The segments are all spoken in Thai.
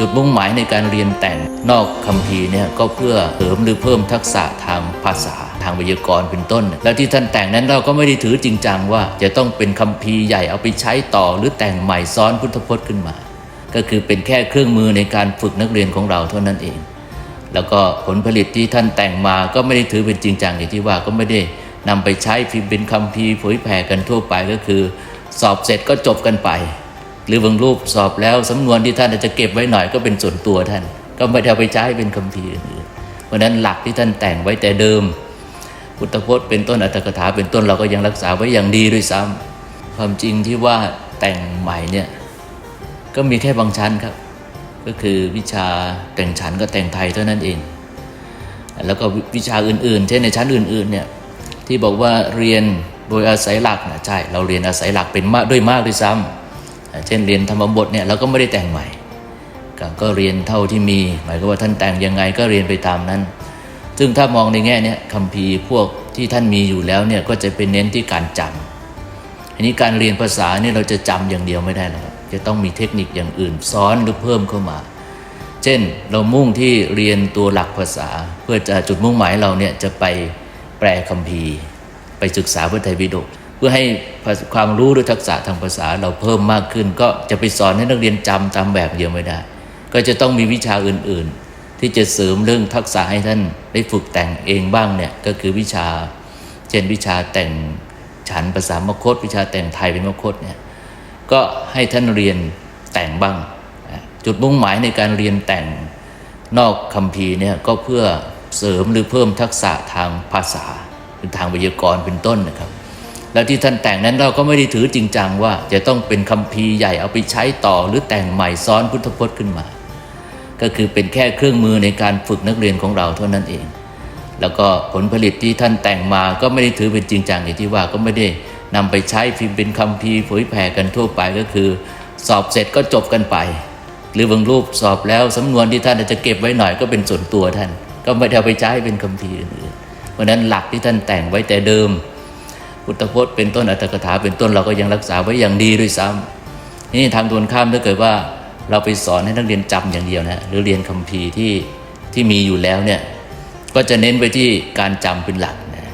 จุดมุ่งหมายในการเรียนแต่งนอกคัมภีร์เนี่ยก็เพื่อเสริมหรือเพิ่มทักษะทางภาษาทางไวยากรณ์เป็นต้น แล้วที่ท่านแต่งนั้นเราก็ไม่ได้ถือจริงจังว่า จะต้องเป็นคัมภีร์ใหญ่เอาไปใช้ต่อ หรือแต่งใหม่ซ้อนพุทธพจน์ขึ้นมา ก็คือเป็นแค่เครื่องมือในการฝึกนักเรียนของเราเท่านั้นเอง แล้วก็ผลผลิตที่ท่านแต่งมาก็ไม่ได้ถือเป็นจริงจังอย่างที่ว่าก็ไม่ได้นำไปใช้พิมพ์เป็นคัมภีร์เผยแผ่กันทั่วไปก็คือ สอบเสร็จก็จบกันไป หรือบางรูปสอบแล้วสำนวนที่ท่านอาจจะเก็บไว้หน่อยก็เป็นส่วนตัวท่าน ก็ไม่ได้เอาไปใช้เป็นคัมภีอื่นเพราะนั้นหลักที่ท่านแต่งไว้แต่เดิม พุทธพจน์เป็นต้นอัตถกถาเป็นต้นเราก็ยังรักษาไว้อย่างดีด้วยซ้ำความจริงที่ว่าแต่งใหม่เนี่ยก็มีแค่บางชั้นครับ ก็คือวิชาแต่งฉันก็แต่งไทยเท่านั้นเอง แล้วก็วิชาอื่นๆ เช่นในชั้นอื่นๆเนี่ยที่บอกว่าเรียนโดยอาศัยหลักนะใช่เราเรียนอาศัยหลักเป็นมากด้วยมากด้วยซ้ำ เช่นเรียนธรรมบทเนี่ยเราก็ไม่ได้แต่งใหม่ ก็เรียนเท่าที่มี หมายก็ว่าท่านแต่งยังไงก็เรียนไปตามนั้น ซึ่งถ้ามองในแง่นี้คัมภีร์พวกที่ท่านมีอยู่แล้วเนี่ยก็จะเป็นเน้นที่การจำอันนี้การเรียนภาษาเนี่ยเราจะจำอย่างเดียวไม่ได้หรอกจะต้องมีเทคนิคอย่างอื่นซ้อนหรือเพิ่มเข้ามา เช่นเรามุ่งที่เรียนตัวหลักภาษา เพื่อจะจุดมุ่งหมายเราเนี่ยจะไปแปลคัมภีร์ ไปศึกษาพระไตรปิฎก เพื่อให้ความรู้หรือทักษะทางภาษาเราเพิ่มมากขึ้น ก็จะไปสอนให้นักเรียนจำตามแบบเดียวไม่ได้ ก็จะต้องมีวิชาอื่นๆ ที่จะเสริมเรื่องทักษะให้ท่านได้ฝึกแต่งเองบ้างเนี่ยก็คือวิชา เช่นวิชาแต่งฉันภาษามคต วิชาแต่งไทยเป็นมคตเนี่ยก็ให้ท่านเรียนแต่งบ้าง จุดมุ่งหมายในการเรียนแต่งนอกคัมภีร์เนี่ยก็เพื่อเสริมหรือเพิ่มทักษะทางภาษาเป็นทางไวยากรณ์เป็นต้นนะครับ แล้วที่ท่านแต่งนั้นเราก็ไม่ได้ถือจริงจังว่า จะต้องเป็นคัมภีร์ใหญ่เอาไปใช้ต่อหรือแต่งใหม่ซ้อนพุทธพจน์ขึ้นมา ก็คือเป็นแค่เครื่องมือในการฝึกนักเรียนของเราเท่านั้นเอง แล้วก็ผลผลิตที่ท่านแต่งมาก็ไม่ได้ถือเป็นจริงจังอย่างที่ว่าก็ไม่ได้นำไปใช้พิมพ์เป็นคัมภีร์เผยแผ่กันทั่วไปก็คือ สอบเสร็จก็จบกันไป หรือบางรูปสอบแล้วสำนวนที่ท่านอาจจะเก็บไว้หน่อยก็เป็นส่วนตัวท่าน ก็ไม่ได้เอาไปใช้เป็นคัมภีร์อื่นๆเพราะนั้นหลักที่ท่านแต่งไว้แต่เดิม พุทธพจน์เป็นต้นอัตถกถาเป็นต้นเราก็ยังรักษาไว้อย่างดีด้วยซ้ำนี่ทางตรงข้ามถ้าเกิดว่าเราไปสอนให้นักเรียนจำอย่างเดียวนะหรือเรียนคัมภีร์ที่ที่มีอยู่แล้วเนี่ยก็จะเน้นไปที่การจำเป็นหลักนะ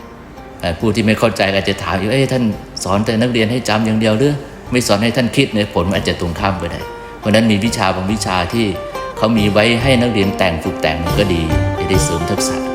ผู้ที่ไม่เข้าใจก็อาจจะถามอยู่เอ้ท่านสอนแต่นักเรียนให้จำอย่างเดียวหรือไม่สอนให้ท่านคิดเนี่ยผลมันอาจจะตรงข้ามก็ได้เพราะฉะนั้นมีวิชาบางวิชาที่เขามีไว้ให้นักเรียนแต่งฝึกแต่งก็ดีจะได้เสริมทักษะ